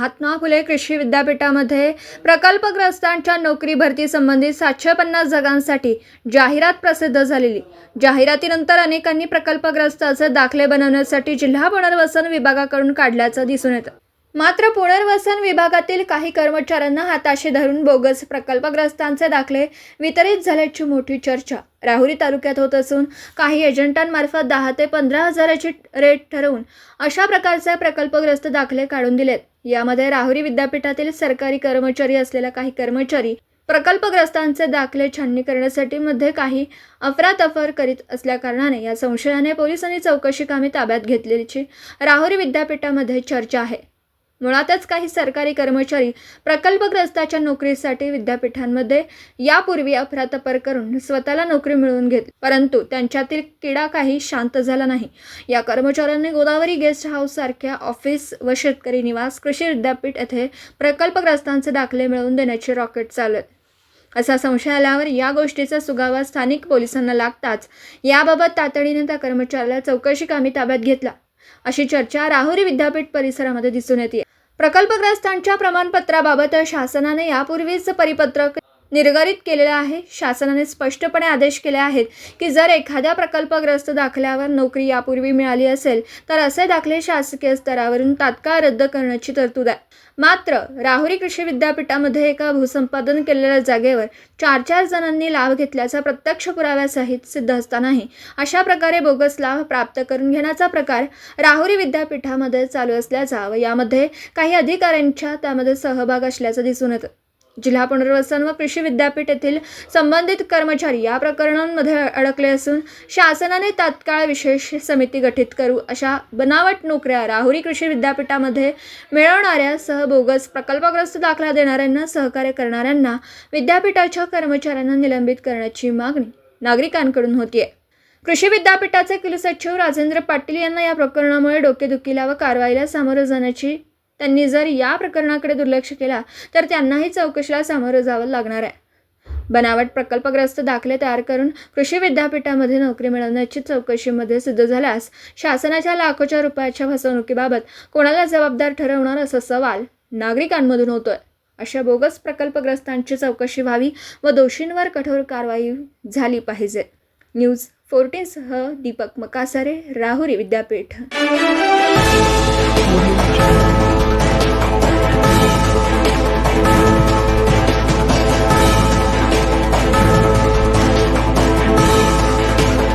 महात्मा फुले कृषी विद्यापीठामध्ये प्रकल्पग्रस्तांच्या नोकरी भरती संबंधित सातशे पन्नास जागांसाठी जाहिरात प्रसिद्ध झालेली. जाहिरातीनंतर अनेकांनी प्रकल्पग्रस्ताचे दाखले बनवण्यासाठी जिल्हा पुनर्वसन विभागाकडून काढल्याचं दिसून येतं. मात्र पुनर्वसन विभागातील काही कर्मचाऱ्यांना हाताशी धरून बोगस प्रकल्पग्रस्तांचे दाखले वितरित झाल्याची मोठी चर्चा राहुरी तालुक्यात होत असून काही एजंटांमार्फत दहा ते पंधरा हजाराची रेट ठरवून अशा प्रकारचे प्रकल्पग्रस्त दाखले काढून दिलेत. यामध्ये राहुरी विद्यापीठातील सरकारी कर्मचारी असलेल्या काही कर्मचारी प्रकल्पग्रस्तांचे दाखले छाननी करण्यासाठी मध्ये काही अफरातफर करीत असल्याकारणाने या संशयाने पोलिसांनी चौकशी कामे ताब्यात घेतलेलीची राहुरी विद्यापीठामध्ये चर्चा आहे. मुळातच काही सरकारी कर्मचारी प्रकल्पग्रस्ताच्या नोकरीसाठी विद्यापीठांमध्ये यापूर्वी अफरातफर करून स्वतःला नोकरी मिळवून घेतली परंतु त्यांच्यातील किडा काही शांत झाला नाही. या कर्मचाऱ्यांनी गोदावरी गेस्ट हाऊस सारख्या ऑफिस व शेतकरी निवास कृषी विद्यापीठ येथे प्रकल्पग्रस्तांचे दाखले मिळवून देण्याचे रॉकेट चालत. असा संशय आल्यावर या गोष्टीचा सुगावा स्थानिक पोलिसांना लागताच याबाबत तातडीने त्या कर्मचाऱ्याला चौकशी कामी ताब्यात घेतला. अशी चर्चा राहुरी विद्यापीठ परिसरामध्ये दिसून येते. प्रकल्पग्रस्तांच्या प्रमाणपत्राबाबत शासनाने यापूर्वीच परिपत्रक निर्गरित केलेलं आहे. शासनाने स्पष्टपणे आदेश केले आहेत की जर एखाद्या प्रकल्पग्रस्त दाखल्यावर नोकरी यापूर्वी मिळाली असेल तर असे दाखले शासकीय स्तरावरून तात्काळ रद्द करण्याची तरतूद आहे. मात्र राहुरी कृषी विद्यापीठामध्ये एका भूसंपादन केलेल्या जागेवर चार चार जणांनी लाभ घेतल्याचा प्रत्यक्ष पुराव्यासहित सिद्ध असतानाही अशा प्रकारे बोगस लाभ प्राप्त करून घेण्याचा प्रकार राहुरी विद्यापीठामध्ये चालू असल्याचा व यामध्ये काही अधिकाऱ्यांच्या त्यामध्ये सहभाग असल्याचं दिसून येतं. जिल्हा पुनर्वसन व कृषी विद्यापीठ येथील संबंधित कर्मचारी या प्रकरणांमध्ये अडकले असून शासनाने तात्काळ विशेष समिती गठीत करू अशा बनावट नोकऱ्या राहुरी कृषी विद्यापीठामध्ये मिळवणाऱ्या सह बोगस प्रकल्पग्रस्त दाखला देणाऱ्यांना सहकार्य करणाऱ्यांना विद्यापीठाच्या कर्मचाऱ्यांना निलंबित करण्याची मागणी नागरिकांकडून होतीये. कृषी विद्यापीठाचे कुलसचिव राजेंद्र पाटील यांना या प्रकरणामुळे डोकेदुखीला व कारवाईला सामोरं जाण्याची त्यांनी जर या प्रकरणाकडे दुर्लक्ष केला तर त्यांनाही चौकशीला सामोरं जावं लागणार आहे. बनावट प्रकल्पग्रस्त दाखले तयार करून कृषी विद्यापीठामध्ये नोकरी मिळवण्याची चौकशीमध्ये सिद्ध झाल्यास शासनाच्या लाखोच्या रुपयाच्या फसवणुकीबाबत कोणाला जबाबदार ठरवणार असा सवाल नागरिकांमधून होतोय. अशा बोगस प्रकल्पग्रस्तांची चौकशी व्हावी व दोषींवर कठोर कारवाई झाली पाहिजे. न्यूज फोर्टीनसह दीपक मकासारे राहुरी विद्यापीठ.